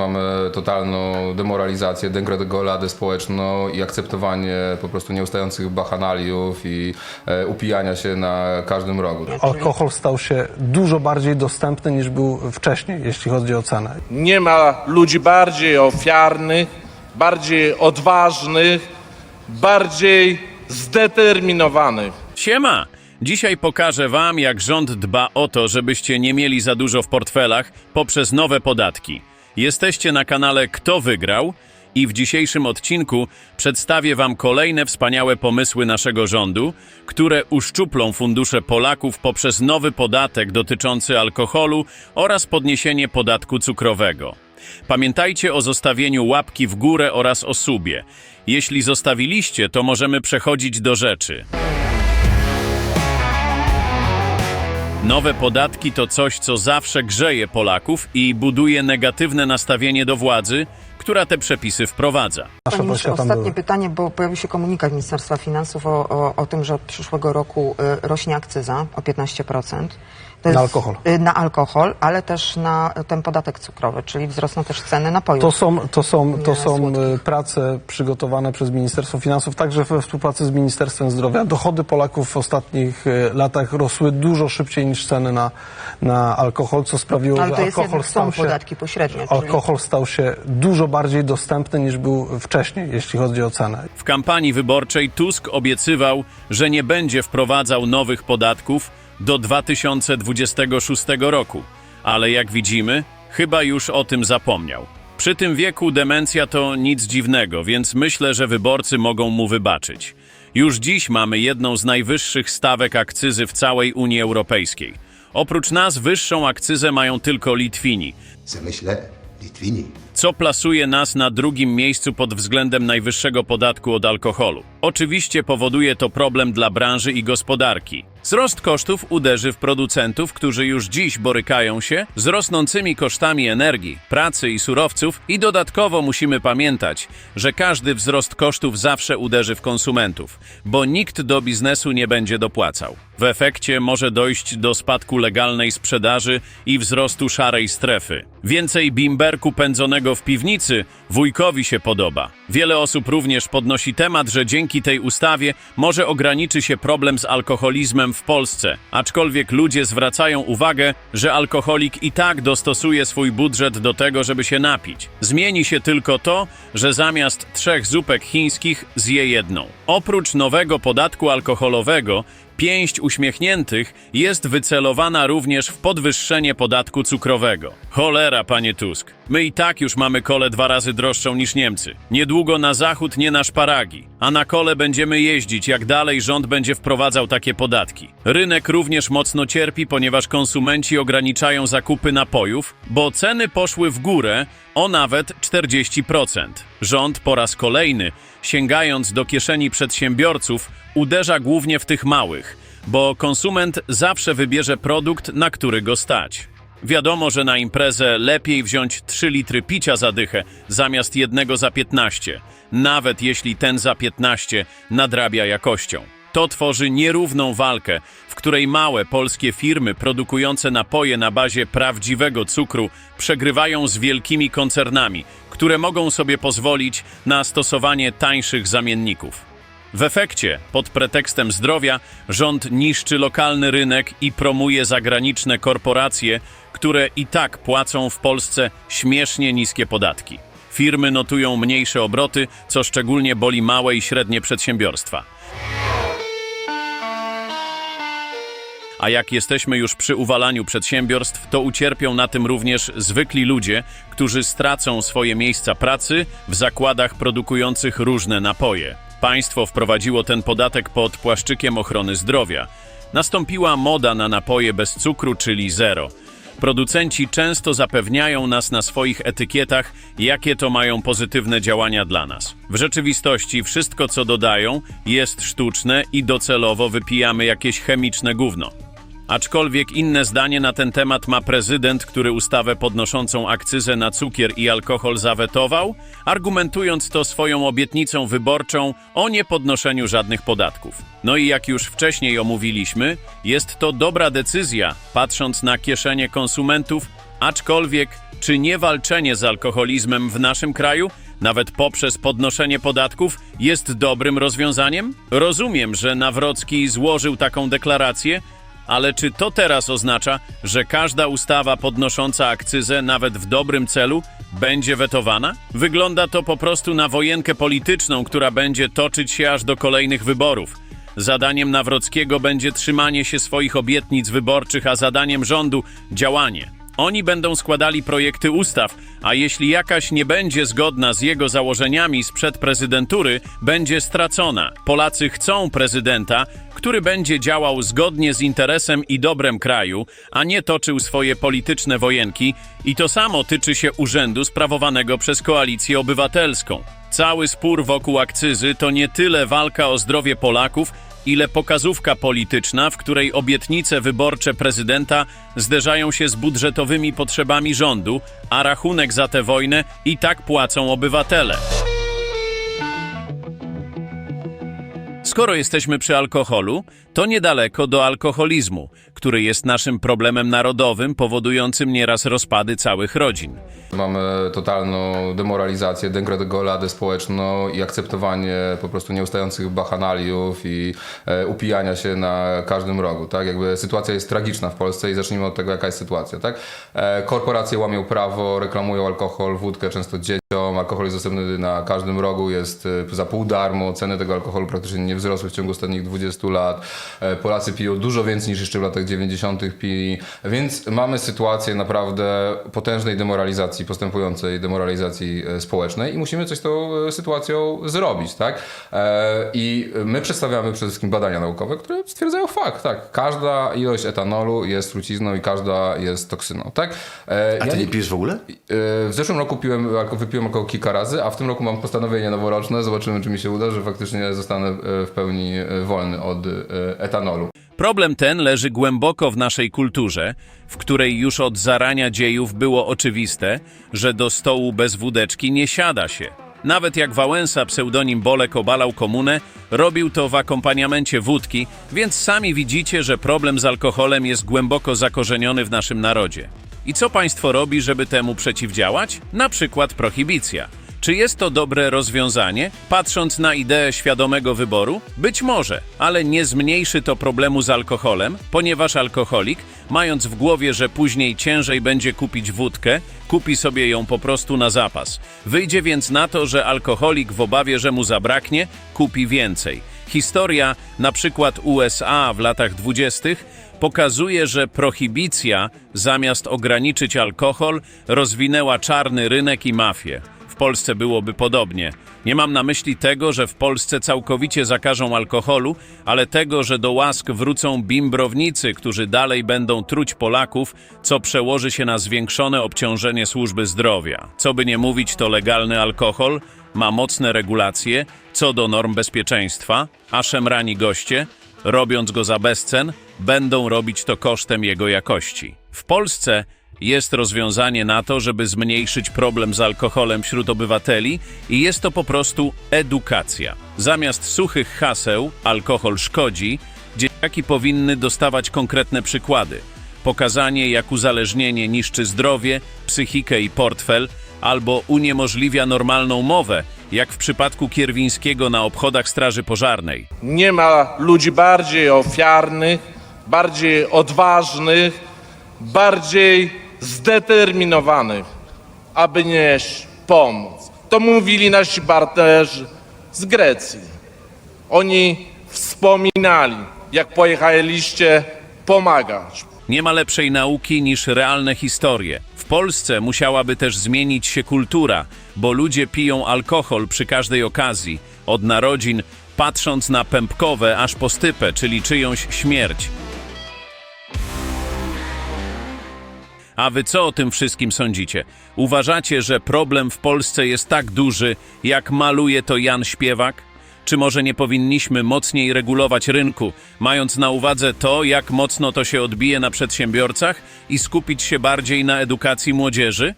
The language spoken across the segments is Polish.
mamy totalną demoralizację, degradoladę społeczną i akceptowanie po prostu nieustających bachanaliów i e, upijania się na każdym rogu. Alkohol stał się dużo bardziej dostępny niż był wcześniej, jeśli chodzi o cenę. Nie ma ludzi bardziej ofiarnych, bardziej odważnych, bardziej zdeterminowanych. Siema! Dzisiaj pokażę Wam, jak rząd dba o to, żebyście nie mieli za dużo w portfelach poprzez nowe podatki. Jesteście na kanale Kto Wygrał i w dzisiejszym odcinku przedstawię Wam kolejne wspaniałe pomysły naszego rządu, które uszczuplą fundusze Polaków poprzez nowy podatek dotyczący alkoholu oraz podniesienie podatku cukrowego. Pamiętajcie o zostawieniu łapki w górę oraz o subie. Jeśli zostawiliście, to możemy przechodzić do rzeczy. Nowe podatki to coś, co zawsze grzeje Polaków i buduje negatywne nastawienie do władzy, która te przepisy wprowadza. Panie ministrze, ostatnie pytanie, bo pojawił się komunikat Ministerstwa Finansów o, o, o tym, że od przyszłego roku y, rośnie akcyza o 15%. Na alkohol. y, Na alkohol, ale też na ten podatek cukrowy, czyli wzrosną też ceny napojów. To są, to są, to są słodkich. e, prace przygotowane przez Ministerstwo Finansów, także we współpracy z Ministerstwem Zdrowia. Dochody Polaków w ostatnich e, latach rosły dużo szybciej niż ceny na, na alkohol, co sprawiło, Ale że to jest alkohol stał się, podatki pośrednie, czyli- alkohol stał się dużo bardziej dostępny niż był wcześniej, jeśli chodzi o cenę. W kampanii wyborczej Tusk obiecywał, że nie będzie wprowadzał nowych podatków do 2026 roku, ale jak widzimy, chyba już o tym zapomniał. Przy tym wieku demencja to nic dziwnego, więc myślę, że wyborcy mogą mu wybaczyć. Już dziś mamy jedną z najwyższych stawek akcyzy w całej Unii Europejskiej. Oprócz nas wyższą akcyzę mają tylko Litwini, Zamyślę Litwini. Co plasuje nas na drugim miejscu pod względem najwyższego podatku od alkoholu. Oczywiście powoduje to problem dla branży i gospodarki. Wzrost kosztów uderzy w producentów, którzy już dziś borykają się z rosnącymi kosztami energii, pracy i surowców i dodatkowo musimy pamiętać, że każdy wzrost kosztów zawsze uderzy w konsumentów, bo nikt do biznesu nie będzie dopłacał. W efekcie może dojść do spadku legalnej sprzedaży i wzrostu szarej strefy. Więcej bimberku pędzonego w piwnicy wujkowi się podoba. Wiele osób również podnosi temat, że dzięki tej ustawie może ograniczy się problem z alkoholizmem w Polsce, aczkolwiek ludzie zwracają uwagę, że alkoholik i tak dostosuje swój budżet do tego, żeby się napić. Zmieni się tylko to, że zamiast trzech zupek chińskich zje jedną. Oprócz nowego podatku alkoholowego, Pięść uśmiechniętych jest wycelowana również w podwyższenie podatku cukrowego. Cholera, panie Tusk. My i tak już mamy kole dwa razy droższą niż Niemcy. Niedługo na zachód nie na szparagi, a na kole będziemy jeździć, jak dalej rząd będzie wprowadzał takie podatki. Rynek również mocno cierpi, ponieważ konsumenci ograniczają zakupy napojów, bo ceny poszły w górę o nawet 40%. Rząd po raz kolejny, sięgając do kieszeni przedsiębiorców, uderza głównie w tych małych, bo konsument zawsze wybierze produkt, na który go stać. Wiadomo, że na imprezę lepiej wziąć 3 litry picia za dychę zamiast jednego za 15, nawet jeśli ten za 15 nadrabia jakością. To tworzy nierówną walkę, w której małe polskie firmy produkujące napoje na bazie prawdziwego cukru przegrywają z wielkimi koncernami, które mogą sobie pozwolić na stosowanie tańszych zamienników. W efekcie, pod pretekstem zdrowia, rząd niszczy lokalny rynek i promuje zagraniczne korporacje, które i tak płacą w Polsce śmiesznie niskie podatki. Firmy notują mniejsze obroty, co szczególnie boli małe i średnie przedsiębiorstwa. A jak jesteśmy już przy uwalaniu przedsiębiorstw, to ucierpią na tym również zwykli ludzie, którzy stracą swoje miejsca pracy w zakładach produkujących różne napoje. Państwo wprowadziło ten podatek pod płaszczykiem ochrony zdrowia. Nastąpiła moda na napoje bez cukru, czyli zero. Producenci często zapewniają nas na swoich etykietach, jakie to mają pozytywne działania dla nas. W rzeczywistości wszystko, co dodają, jest sztuczne i docelowo wypijamy jakieś chemiczne gówno. Aczkolwiek inne zdanie na ten temat ma prezydent, który ustawę podnoszącą akcyzę na cukier i alkohol zawetował, argumentując to swoją obietnicą wyborczą o niepodnoszeniu żadnych podatków. No i jak już wcześniej omówiliśmy, jest to dobra decyzja, patrząc na kieszenie konsumentów, aczkolwiek Czy niewalczenie z alkoholizmem w naszym kraju, nawet poprzez podnoszenie podatków, jest dobrym rozwiązaniem? Rozumiem, że Nawrocki złożył taką deklarację, ale czy to teraz oznacza, że każda ustawa podnosząca akcyzę, nawet w dobrym celu, będzie wetowana? Wygląda to po prostu na wojenkę polityczną, która będzie toczyć się aż do kolejnych wyborów. Zadaniem Nawrockiego będzie trzymanie się swoich obietnic wyborczych, a zadaniem rządu działanie. Oni będą składali projekty ustaw, a jeśli jakaś nie będzie zgodna z jego założeniami sprzed prezydentury, będzie stracona. Polacy chcą prezydenta, który będzie działał zgodnie z interesem i dobrem kraju, a nie toczył swoje polityczne wojenki, i to samo tyczy się urzędu sprawowanego przez koalicję obywatelską. Cały spór wokół akcyzy to nie tyle walka o zdrowie Polaków, ile pokazówka polityczna, w której obietnice wyborcze prezydenta zderzają się z budżetowymi potrzebami rządu, a rachunek za tę wojnę i tak płacą obywatele. Skoro jesteśmy przy alkoholu, to niedaleko do alkoholizmu, który jest naszym problemem narodowym, powodującym nieraz rozpady całych rodzin. Mamy totalną demoralizację, degoladę społeczną i akceptowanie po prostu nieustających bachanaliów i e, upijania się na każdym rogu, tak? Jakby sytuacja jest tragiczna w Polsce i zacznijmy od tego, jaka jest sytuacja, tak? E, korporacje łamią prawo, reklamują alkohol, wódkę często dzieciom, alkohol jest dostępny na każdym rogu, jest e, za pół darmo, ceny tego alkoholu praktycznie nie wzrosły w ciągu ostatnich 20 lat. E, Polacy piją dużo więcej niż jeszcze w latach 90. pili, więc mamy sytuację naprawdę potężnej demoralizacji, postępującej demoralizacji e, społecznej i musimy coś z tą e, sytuacją zrobić, tak? I my przedstawiamy przede wszystkim badania naukowe, które stwierdzają fakt, tak? Każda ilość etanolu jest trucizną i każda jest toksyną, tak? A ja ty nie pijesz w ogóle? W zeszłym roku piłem, wypiłem alkohol kilka razy, a w tym roku mam postanowienie noworoczne. Zobaczymy, czy mi się uda, że faktycznie zostanę pełni e, wolny od e, etanolu. Problem ten leży głęboko w naszej kulturze, w której już od zarania dziejów było oczywiste, że do stołu bez wódeczki nie siada się. Nawet jak Wałęsa, pseudonim Bolek, obalał komunę, robił to w akompaniamencie wódki, więc sami widzicie, że problem z alkoholem jest głęboko zakorzeniony w naszym narodzie. I co państwo robi, żeby temu przeciwdziałać? Na przykład prohibicja. Czy jest to dobre rozwiązanie, patrząc na ideę świadomego wyboru? Być może, ale nie zmniejszy to problemu z alkoholem, ponieważ alkoholik, mając w głowie, że później ciężej będzie kupić wódkę, kupi sobie ją po prostu na zapas. Wyjdzie więc na to, że alkoholik w obawie, że mu zabraknie, kupi więcej. Historia, na przykład USA w latach dwudziestych, pokazuje, że prohibicja, zamiast ograniczyć alkohol, rozwinęła czarny rynek i mafię. Polsce byłoby podobnie. Nie mam na myśli tego, że w Polsce całkowicie zakażą alkoholu, ale tego, że do łask wrócą bimbrownicy, którzy dalej będą truć Polaków, co przełoży się na zwiększone obciążenie służby zdrowia. Co by nie mówić, to legalny alkohol ma mocne regulacje co do norm bezpieczeństwa, a szemrani goście, robiąc go za bezcen, będą robić to kosztem jego jakości. W Polsce jest rozwiązanie na to, żeby zmniejszyć problem z alkoholem wśród obywateli i jest to po prostu edukacja. Zamiast suchych haseł alkohol szkodzi, dzieciaki powinny dostawać konkretne przykłady. Pokazanie, jak uzależnienie niszczy zdrowie, psychikę i portfel, albo uniemożliwia normalną mowę, jak w przypadku Kierwińskiego na obchodach Straży Pożarnej. Nie ma ludzi bardziej ofiarnych, bardziej odważnych, bardziej zdeterminowanych, aby nieść pomoc. To mówili nasi partnerzy z Grecji. Oni wspominali, jak pojechaliście pomagać. Nie ma lepszej nauki niż realne historie. W Polsce musiałaby też zmienić się kultura, bo ludzie piją alkohol przy każdej okazji, od narodzin, patrząc na pępkowe aż po stypę, czyli czyjąś śmierć. A wy co o tym wszystkim sądzicie? Uważacie, że problem w Polsce jest tak duży, jak maluje to Jan Śpiewak? Czy może nie powinniśmy mocniej regulować rynku, mając na uwadze to, jak mocno to się odbije na przedsiębiorcach i skupić się bardziej na edukacji młodzieży?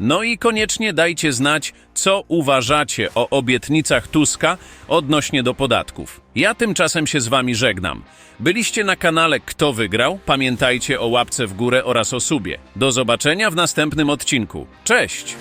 No i koniecznie dajcie znać, co uważacie o obietnicach Tuska odnośnie do podatków. Ja tymczasem się z wami żegnam. Byliście na kanale Kto Wygrał? Pamiętajcie o łapce w górę oraz o subie. Do zobaczenia w następnym odcinku. Cześć!